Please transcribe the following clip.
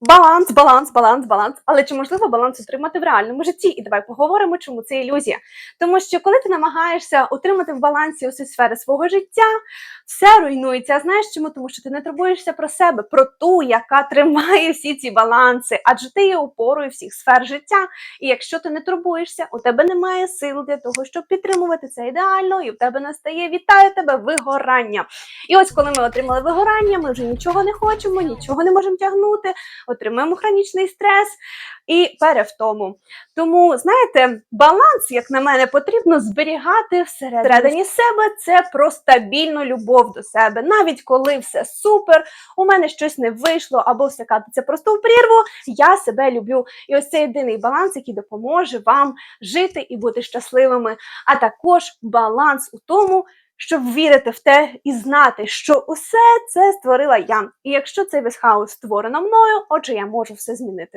Баланс, баланс, баланс, баланс. Але чи можливо баланс отримати в реальному житті? І давай поговоримо, чому це ілюзія. Тому що коли ти намагаєшся отримати в балансі усі сфери свого життя, все руйнується. Знаєш чому? Тому що ти не турбуєшся про себе, про ту, яка тримає всі ці баланси, адже ти є опорою всіх сфер життя. І якщо ти не турбуєшся, у тебе немає сил для того, щоб підтримувати це ідеально, і в тебе настає вітаю тебе вигорання. І ось коли ми отримали вигорання, ми вже нічого не хочемо, нічого не можемо тягнути, отримуємо хронічний стрес і перевтому. Тому, знаєте, баланс, як на мене, потрібно зберігати всередині себе. Це про стабільну любов до себе. Навіть коли все супер, у мене щось не вийшло, або все катиться просто в прірву, я себе люблю. І ось це єдиний баланс, який допоможе вам жити і бути щасливими. А також баланс у тому, щоб вірити в те і знати, що усе це створила я. І якщо цей весь хаос створено мною, отже, я можу все змінити.